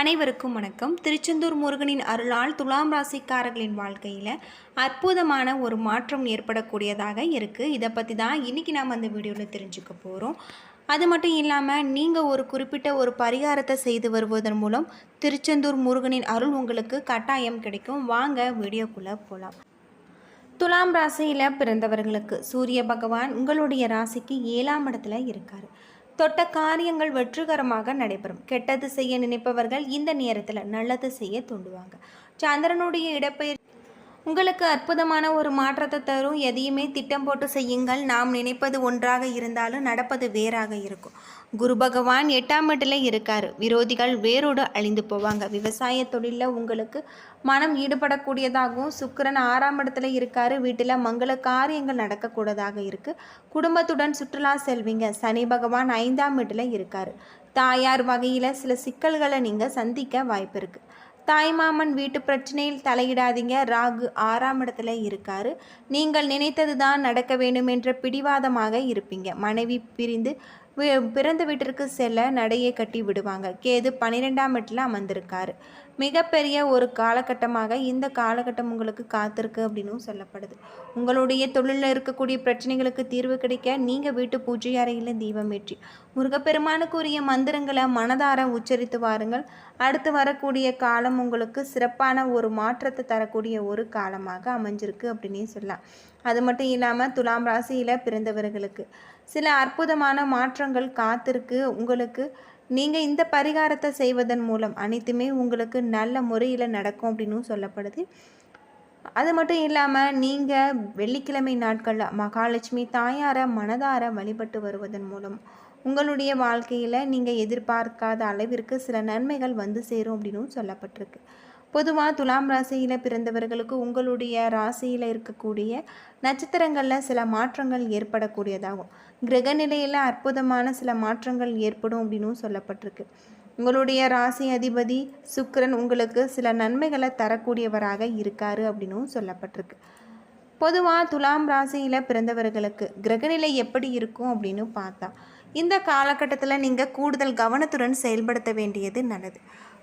அனைவருக்கும் வணக்கம். திருச்செந்தூர் முருகனின் அருளால் துலாம் ராசிக்காரர்களின் வாழ்க்கையில் அற்புதமான ஒரு மாற்றம் ஏற்படக்கூடியதாக இருக்குது இதை பற்றி தான் இன்றைக்கி நாம் அந்த வீடியோவில் தெரிஞ்சுக்க போகிறோம் அது மட்டும் இல்லாமல் நீங்கள் ஒரு குறிப்பிட்ட ஒரு பரிகாரத்தை செய்து வருவதன் மூலம் திருச்செந்தூர் முருகனின் அருள் உங்களுக்கு கட்டாயம் கிடைக்கும். வாங்க வீடியோக்குள்ளே போகலாம் துலாம் ராசியில் பிறந்தவர்களுக்கு சூரிய பகவான் உங்களுடைய ராசிக்கு ஏழாம் இடத்துல இருக்கார். தொட்ட காரியங்கள் வெற்றிகரமாக நடைபெறும். கெட்டது செய்ய நினைப்பவர்கள் இந்த நேரத்தில் நல்லது செய்ய தூண்டுவாங்க. சந்திரனுடைய இடப்பெயர் உங்களுக்கு அற்புதமான ஒரு மாற்றத்தை தரும். எதையுமே திட்டம் போட்டு செய்யுங்கள். நாம் நினைப்பது ஒன்றாக இருந்தாலும் நடப்பது வேறாக இருக்கும். குரு பகவான் எட்டாம் வீட்டில் இருக்கார். விரோதிகள் வேரோடு அழிந்து போவாங்க. விவசாய தொழிலில் உங்களுக்கு மனம் ஈடுபடக்கூடியதாகவும் சுக்கிரன் ஆறாம் இடத்துல இருக்கார். வீட்டில் மங்கள காரியங்கள் நடக்கக்கூடதாக இருக்குது குடும்பத்துடன் சுற்றுலா செல்வீங்க. சனி பகவான் ஐந்தாம் வீட்டில் இருக்கார். தாயார் வகையில் சில சிக்கல்களை நீங்கள் சந்திக்க வாய்ப்பு இருக்குது தாய்மாமன் வீட்டு பிரச்சனையில் தலையிடாதீங்க. ராகு ஆறாம் இடத்துல இருக்காரு. நீங்கள் நினைத்தது தான் நடக்க வேண்டும் என்ற பிடிவாதமாக இருப்பீங்க. மனைவி பிரிந்து பிறந்த வீட்டிற்கு செல்ல நடையை கட்டி விடுவாங்க. கேது பன்னிரெண்டாம் இடத்துல அமர்ந்திருக்காரு. மிகப்பெரிய ஒரு காலகட்டமாக இந்த காலகட்டம் உங்களுக்கு காத்திருக்கு அப்படின்னும் சொல்லப்படுது. உங்களுடைய தொழிலில் இருக்கக்கூடிய பிரச்சனைகளுக்கு தீர்வு கிடைக்க நீங்கள் வீட்டு பூஜை அறையில் தீபமேற்றி முருகப்பெருமானுக்குரிய மந்திரங்களை மனதார உச்சரித்து வாருங்கள். அடுத்து வரக்கூடிய காலம் உங்களுக்கு சிறப்பான ஒரு மாற்றத்தை தரக்கூடிய ஒரு காலமாக அமைஞ்சிருக்கு அப்படின்னே சொல்லலாம். அது மட்டும் இல்லாமல் துலாம் ராசியில் பிறந்தவர்களுக்கு சில அற்புதமான மாற்றங்கள் காத்திருக்கு. உங்களுக்கு நீங்கள் இந்த பரிகாரத்தை செய்வதன் மூலம் அனைத்துமே உங்களுக்கு நல்ல முறையில் நடக்கும் அப்படின்னும் சொல்லப்படுது. அது மட்டும் இல்லாமல் நீங்கள் வெள்ளிக்கிழமை நாட்களில் மகாலட்சுமி தாயாரை மனதார வழிபட்டு வருவதன் மூலம் உங்களுடைய வாழ்க்கையில் நீங்கள் எதிர்பார்க்காத அளவிற்கு சில நன்மைகள் வந்து சேரும் அப்படின்னும் சொல்லப்பட்டிருக்கு. பொதுவாக துலாம் ராசியில் பிறந்தவர்களுக்கு உங்களுடைய ராசியில் இருக்கக்கூடிய நட்சத்திரங்களில் சில மாற்றங்கள் ஏற்படக்கூடியதாகும். கிரகநிலையில் அற்புதமான சில மாற்றங்கள் ஏற்படும் அப்படின்னும் சொல்லப்பட்டிருக்கு. உங்களுடைய ராசி அதிபதி சுக்கரன் உங்களுக்கு சில நன்மைகளை தரக்கூடியவராக இருக்காரு அப்படின்னும் சொல்லப்பட்டிருக்கு. பொதுவாக துலாம் ராசியில் பிறந்தவர்களுக்கு கிரகநிலை எப்படி இருக்கும் அப்படின்னு பார்த்தா இந்த காலகட்டத்தில் நீங்கள் கூடுதல் கவனத்துடன் செயல்படுத்த வேண்டியது நல்லது.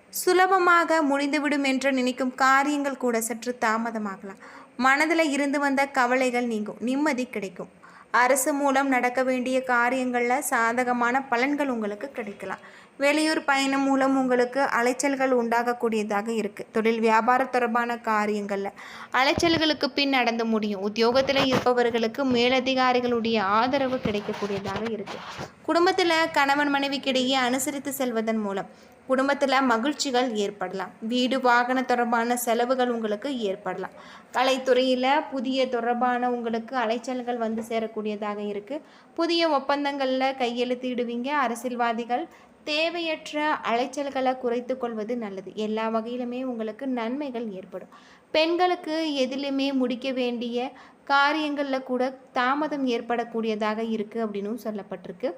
சுலபமாக முடிந்துவிடும் என்று நினைக்கும் காரியங்கள் கூட சற்று தாமதமாகலாம். மனதில் இருந்து வந்த கவலைகள் நீங்கும். நிம்மதி கிடைக்கும். அரசு மூலம் நடக்க வேண்டிய காரியங்களில் சாதகமான பலன்கள் உங்களுக்கு கிடைக்கலாம். வெளியூர் பயணம் மூலம் உங்களுக்கு அலைச்சல்கள் உண்டாகக்கூடியதாக இருக்குது தொழில் வியாபார தொடர்பான காரியங்களில் அலைச்சல்களுக்கு பின் நடந்து முடியும். உத்தியோகத்தில் இருப்பவர்களுக்கு மேலதிகாரிகளுடைய ஆதரவு கிடைக்கக்கூடியதாக இருக்குது குடும்பத்தில் கணவன் மனைவிக்கிடையே அனுசரித்து செல்வதன் மூலம் குடும்பத்தில் மகிழ்ச்சிகள் ஏற்படலாம். வீடு வாகன தொடர்பான செலவுகள் உங்களுக்கு ஏற்படலாம். கலைத்துறையில் புதிய தொடர்பான உங்களுக்கு அலைச்சல்கள் வந்து சேரக்கூடியதாக இருக்குது புதிய ஒப்பந்தங்களில் கையெழுத்திடுவீங்க. அரசியல்வாதிகள் தேவையற்ற அலைச்சல்களை குறைத்து கொள்வது நல்லது. எல்லா வகையிலுமே உங்களுக்கு நன்மைகள் ஏற்படும். பெண்களுக்கு எதிலுமே முடிக்க வேண்டிய காரியங்களில் கூட தாமதம் ஏற்படக்கூடியதாக இருக்குது அப்படின்னும் சொல்லப்பட்டிருக்கு.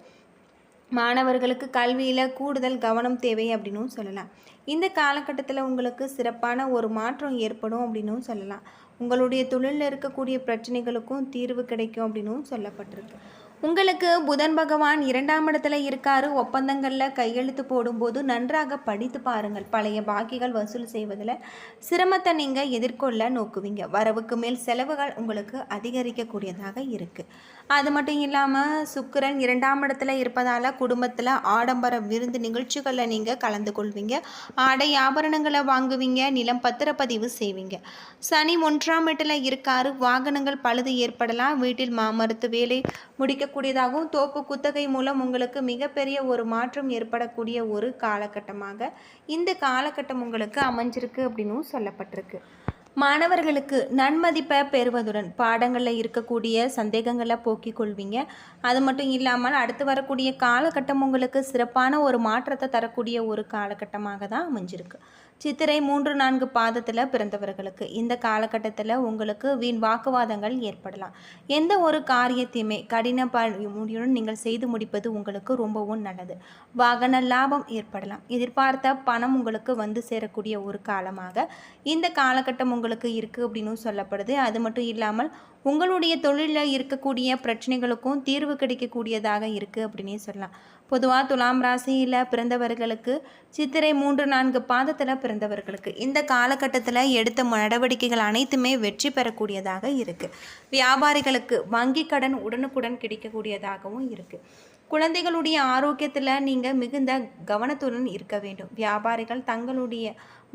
மாணவர்களுக்கு கல்வியில் கூடுதல் கவனம் தேவை அப்படின்னும் சொல்லலாம். இந்த காலகட்டத்தில் உங்களுக்கு சிறப்பான ஒரு மாற்றம் ஏற்படும் அப்படின்னும் சொல்லலாம். உங்களுடைய தொழிலில் இருக்கக்கூடிய பிரச்சனைகளுக்கும் தீர்வு கிடைக்கும் அப்படின்னும் சொல்லப்பட்டிருக்கு. உங்களுக்கு புதன் பகவான் இரண்டாம் இடத்துல இருக்காரு ஒப்பந்தங்களில் கையெழுத்து போடும்போது நன்றாக படித்து பாருங்கள். பழைய பாக்கிகள் வசூல் செய்வதில் சிரமத்தை நீங்கள் எதிர்கொள்ள நோக்குவீங்க. வரவுக்கு மேல் செலவுகள் உங்களுக்கு அதிகரிக்கக்கூடியதாக இருக்குது அது மட்டும் இல்லாமல் சுக்கிரன் இரண்டாம் இடத்துல இருப்பதால் குடும்பத்தில் ஆடம்பர விருந்து நிகழ்ச்சிகளில் நீங்கள் கலந்து கொள்வீங்க. ஆடை ஆபரணங்களை வாங்குவீங்க நிலம் பத்திரப்பதிவு செய்வீங்க. சனி ஒன்றாம் இடத்துல இருக்காரு வாகனங்கள் பழுது ஏற்படலாம் வீட்டில் மாமரத்து வேலை முடிக்கக்கூடியதாகவும் தோப்பு குத்தகை மூலம் உங்களுக்கு மிகப்பெரிய ஒரு மாற்றம் ஏற்படக்கூடிய ஒரு காலகட்டமாக இந்த காலகட்டம் உங்களுக்கு அமைஞ்சிருக்கு அப்படின்னும் சொல்லப்பட்டிருக்கு. மாணவர்களுக்கு நன்மதிப்பை பெறுவதுடன் பாடங்களில் இருக்கக்கூடிய சந்தேகங்களை போக்கிக் கொள்வீங்க. அது மட்டும் இல்லாமல் அடுத்து வரக்கூடிய காலகட்டம் உங்களுக்கு சிறப்பான ஒரு மாற்றத்தை தரக்கூடிய ஒரு காலகட்டமாக தான் அமைஞ்சிருக்கு. சித்திரை மூன்று நான்கு பாதத்தில் பிறந்தவர்களுக்கு இந்த காலகட்டத்தில் உங்களுக்கு வீண் வாக்குவாதங்கள் ஏற்படலாம். எந்த ஒரு காரியத்தையுமே கடின முடியுடன் நீங்கள் செய்து முடிப்பது உங்களுக்கு ரொம்பவும் நல்லது. வாகன லாபம் ஏற்படலாம். எதிர்பார்த்த பணம் உங்களுக்கு வந்து சேரக்கூடிய ஒரு காலமாக இந்த காலகட்டம் உங்களுக்கு இருக்குது அப்படின்னு சொல்லப்படுது. அது மட்டும் இல்லாமல் உங்களுடைய தொழிலில் இருக்கக்கூடிய பிரச்சனைகளுக்கும் தீர்வு கிடைக்கக்கூடியதாக இருக்குது அப்படின்னே சொல்லலாம். பொதுவாக துலாம் ராசியில் பிறந்தவர்களுக்கு சித்திரை மூன்று நான்கு பாதத்தில் பிறந்தவர்களுக்கு இந்த காலகட்டத்தில் எடுத்த நடவடிக்கைகள் அனைத்துமே வெற்றி பெறக்கூடியதாக இருக்குது வியாபாரிகளுக்கு வங்கி கடன் உடனுக்குடன் கிடைக்கக்கூடியதாகவும் இருக்குது குழந்தைகளுடைய ஆரோக்கியத்தில் நீங்கள் மிகுந்த கவனத்துடன் இருக்க வேண்டும். வியாபாரிகள் தங்களுடைய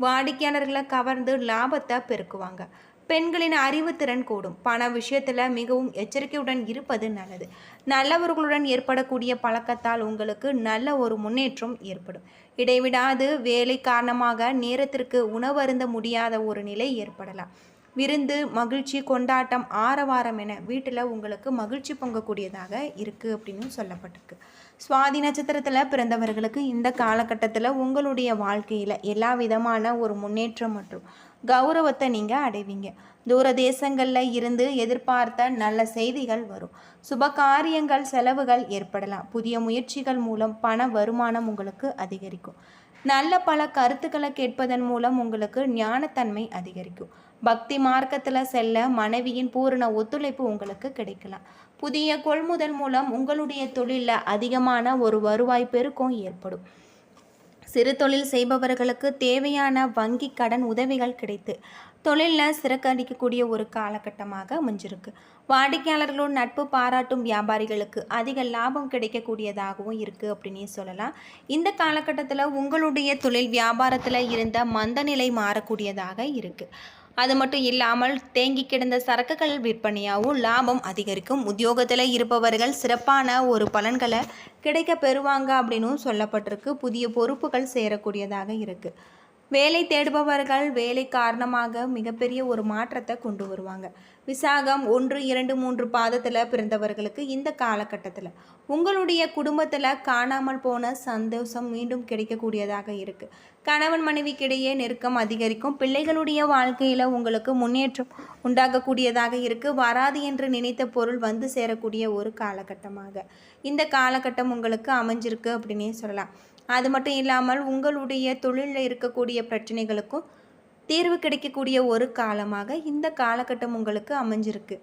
வாடிக்கையாளர்களை கவர்ந்து லாபத்தை பெருக்குவாங்க. பெண்களின் அறிவுத்திறன் கூடும். பண விஷயத்தில் மிகவும் எச்சரிக்கையுடன் இருப்பது நல்லது. நல்லவர்களுடன் ஏற்படக்கூடிய பழக்கத்தால் உங்களுக்கு நல்ல ஒரு முன்னேற்றம் ஏற்படும். இடைவிடாது வேலை காரணமாக நேரத்திற்கு உணவருந்த முடியாத ஒரு நிலை ஏற்படலாம். விருந்து மகிழ்ச்சி கொண்டாட்டம் ஆரவாரம் என வீட்டில் உங்களுக்கு மகிழ்ச்சி பொங்கக்கூடியதாக இருக்குது அப்படின்னு சொல்லப்பட்டிருக்கு. சுவாதி நட்சத்திரத்தில் பிறந்தவர்களுக்கு இந்த காலகட்டத்தில் உங்களுடைய வாழ்க்கையில் எல்லா விதமான ஒரு முன்னேற்றம் மற்றும் கௌரவத்தை நீங்கள் அடைவீங்க. தூர தேசங்களில் இருந்து எதிர்பார்த்த நல்ல செய்திகள் வரும். சுப காரியங்கள் செலவுகள் ஏற்படலாம். புதிய முயற்சிகள் மூலம் பண வருமானம் உங்களுக்கு அதிகரிக்கும். நல்ல பல கருத்துக்களை கேட்பதன் மூலம் உங்களுக்கு ஞானத்தன்மை அதிகரிக்கும். பக்தி மார்க்கத்தில் செல்ல மனைவியின் பூரண ஒத்துழைப்பு உங்களுக்கு கிடைக்கலாம். புதிய கொள்முதல் மூலம் உங்களுடைய தொழிலில் அதிகமான ஒரு வருவாய் பெருக்கம் ஏற்படும். சிறு தொழில் செய்பவர்களுக்கு தேவையான வங்கி கடன் உதவிகள் கிடைத்து தொழிலில் சிறக்கடிக்கக்கூடிய ஒரு காலகட்டமாக அமைஞ்சிருக்கு. வாடிக்கையாளர்களோடு நட்பு பாராட்டும் வியாபாரிகளுக்கு அதிக லாபம் கிடைக்கக்கூடியதாகவும் இருக்குது அப்படின்னே சொல்லலாம். இந்த காலகட்டத்தில் உங்களுடைய தொழில் வியாபாரத்தில் இருந்த மந்த நிலை மாறக்கூடியதாக இருக்குது அது மட்டும் இல்லாமல் தேங்கி கிடந்த சரக்குகள் விற்பனையாகவும் லாபம் அதிகரிக்கும். உத்தியோகத்தில் இருப்பவர்கள் சிறப்பான ஒரு பலன்களை கிடைக்க பெறுவாங்க அப்படின்னும் சொல்லப்பட்டிருக்கு. புதிய பொறுப்புகள் சேரக்கூடியதாக இருக்குது வேலை தேடுபவர்கள் வேலை காரணமாக மிகப்பெரிய ஒரு மாற்றத்தை கொண்டு வருவாங்க. விசாகம் ஒன்று இரண்டு மூன்று பாதத்தில் பிறந்தவர்களுக்கு இந்த காலகட்டத்தில். உங்களுடைய குடும்பத்தில் காணாமல் போன சந்தோஷம் மீண்டும் கிடைக்கக்கூடியதாக இருக்குது கணவன் மனைவிக்கிடையே நெருக்கம் அதிகரிக்கும். பிள்ளைகளுடைய வாழ்க்கையில் உங்களுக்கு முன்னேற்றம் உண்டாகக்கூடியதாக இருக்குது வராது என்று நினைத்த பொருள் வந்து சேரக்கூடிய ஒரு காலகட்டமாக. இந்த காலகட்டம் உங்களுக்கு அமைஞ்சிருக்கு அப்படின்னே சொல்லலாம். அது மட்டும் இல்லாமல் உங்களுடைய தொழிலில் இருக்கக்கூடிய பிரச்சனைகளுக்கும் தீர்வு கிடைக்கக்கூடிய ஒரு காலமாக இந்த காலகட்டம் உங்களுக்கு அமைஞ்சிருக்கு.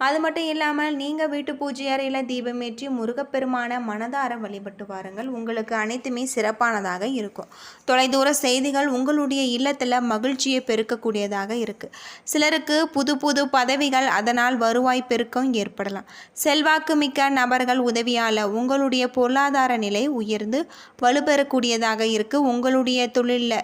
அது மட்டும் இல்லாமல் நீங்கள் வீட்டு பூஜை அறையில் தீபமேற்றி முருகப்பெருமான மனதார வழிபட்டு வாருங்கள். உங்களுக்கு அனைத்துமே சிறப்பானதாக இருக்கும். தொலைதூர செய்திகள் உங்களுடைய இல்லத்தில் மகிழ்ச்சியை பெருக்கக்கூடியதாக இருக்குது சிலருக்கு புது புது பதவிகள் அதனால் வருவாய் பெருக்கம் ஏற்படலாம். செல்வாக்கு மிக்க நபர்கள் உதவியால் உங்களுடைய பொருளாதார நிலை உயர்ந்து வலுப்பெறக்கூடியதாக இருக்குது உங்களுடைய தொழிலில்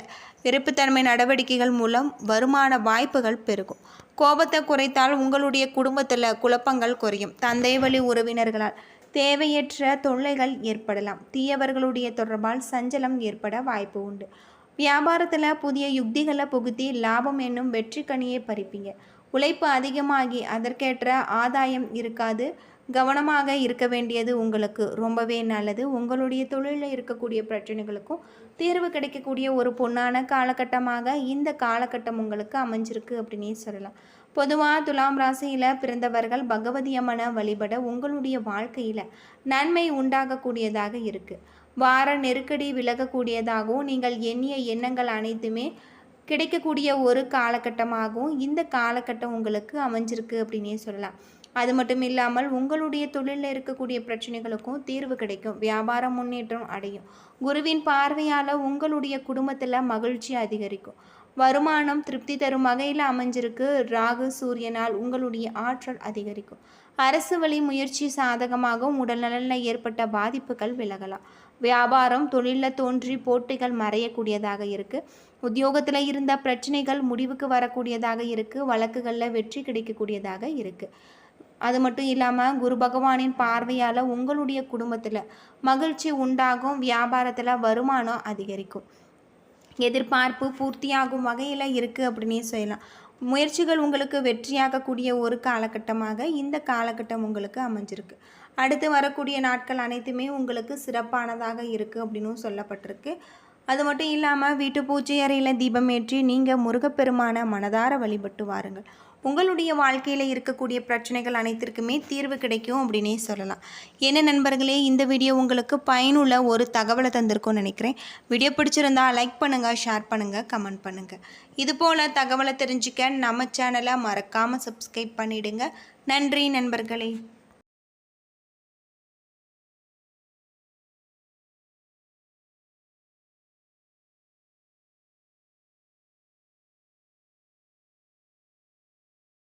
விருப்புத்தன்மை நடவடிக்கைகள் மூலம் வருமான வாய்ப்புகள் பெருகும். கோபத்தை குறைத்தால் உங்களுடைய குடும்பத்தில் குழப்பங்கள் குறையும். தந்தை வழி உறவினர்களால் தேவையற்ற தொல்லைகள் ஏற்படலாம். தீயவர்களுடைய தொடர்பால் சஞ்சலம் ஏற்பட வாய்ப்பு உண்டு. வியாபாரத்தில் புதிய யுக்திகளை புகுத்தி லாபம் என்னும் வெற்றி கனியை பறிப்பீங்க. உழைப்பு அதிகமாகி அதற்கேற்ற ஆதாயம் இருக்காது. கவனமாக இருக்க வேண்டியது உங்களுக்கு ரொம்பவே நல்லது. உங்களுடைய தொழிலில் இருக்கக்கூடிய பிரச்சனைகளுக்கும் தீர்வு கிடைக்கக்கூடிய ஒரு பொன்னான காலகட்டமாக இந்த காலகட்டம் உங்களுக்கு அமைஞ்சிருக்கு அப்படின்னே சொல்லலாம். பொதுவாக துலாம் ராசியில் பிறந்தவர்கள் பகவதியம்மனை வழிபட உங்களுடைய வாழ்க்கையில் நன்மை உண்டாகக்கூடியதாக இருக்குது வார நெருக்கடி விலகக்கூடியதாகவும் நீங்கள் எண்ணிய எண்ணங்கள் அனைத்துமே கிடைக்கக்கூடிய ஒரு காலகட்டமாகவும் இந்த காலகட்டம் உங்களுக்கு அமைஞ்சிருக்கு அப்படின்னே சொல்லலாம். அது மட்டும் இல்லாமல் உங்களுடைய தொழிலில் இருக்கக்கூடிய பிரச்சனைகளுக்கும் தீர்வு கிடைக்கும். வியாபாரம் முன்னேற்றம் அடையும். குருவின் பார்வையால் உங்களுடைய குடும்பத்தில் மகிழ்ச்சி அதிகரிக்கும். வருமானம் திருப்தி தரும் வகையில் அமைஞ்சிருக்கு. ராகு சூரியனால் உங்களுடைய ஆற்றல் அதிகரிக்கும். அரசு வழி முயற்சி சாதகமாகவும் உடல்நலனில் ஏற்பட்ட பாதிப்புகள் விலகலாம். வியாபாரம் தொழிலில் தோன்றி போட்டிகள் மறையக்கூடியதாக இருக்குது உத்தியோகத்தில் இருந்த பிரச்சனைகள் முடிவுக்கு வரக்கூடியதாக இருக்குது வழக்குகளில் வெற்றி கிடைக்கக்கூடியதாக இருக்குது அது மட்டும் இல்லாமல் குரு பகவானின் பார்வையால் உங்களுடைய குடும்பத்தில் மகிழ்ச்சி உண்டாகும் வியாபாரத்தில் வருமானம் அதிகரிக்கும். எதிர்பார்ப்பு பூர்த்தியாகும் வகையில் இருக்குது அப்படின்னே சொல்லலாம். முயற்சிகள் உங்களுக்கு வெற்றியாகக்கூடிய ஒரு காலகட்டமாக இந்த காலகட்டம் உங்களுக்கு அமைஞ்சிருக்கு. அடுத்து வரக்கூடிய நாட்கள் அனைத்துமே உங்களுக்கு சிறப்பானதாக இருக்குது அப்படின்னும் சொல்லப்பட்டிருக்கு. அது மட்டும் இல்லாமல் வீட்டு பூஜை அறையில் தீபம் ஏற்றி நீங்கள் முருகப்பெருமான மனதார வழிபட்டு வாருங்கள். உங்களுடைய வாழ்க்கையில் இருக்கக்கூடிய பிரச்சனைகள் அனைத்திற்குமே தீர்வு கிடைக்கும் அப்படின்னே சொல்லலாம். என்ன நண்பர்களே இந்த வீடியோ உங்களுக்கு பயனுள்ள ஒரு தகவலை தந்திருக்கும்னு நினைக்கிறேன். வீடியோ பிடிச்சிருந்தா லைக் பண்ணுங்கள் ஷேர் பண்ணுங்கள் கமெண்ட் பண்ணுங்கள் இதுபோல் தகவலை தெரிஞ்சுக்க நம்ம சேனலை மறக்காமல் சப்ஸ்கிரைப் பண்ணிவிடுங்க நன்றி நண்பர்களே.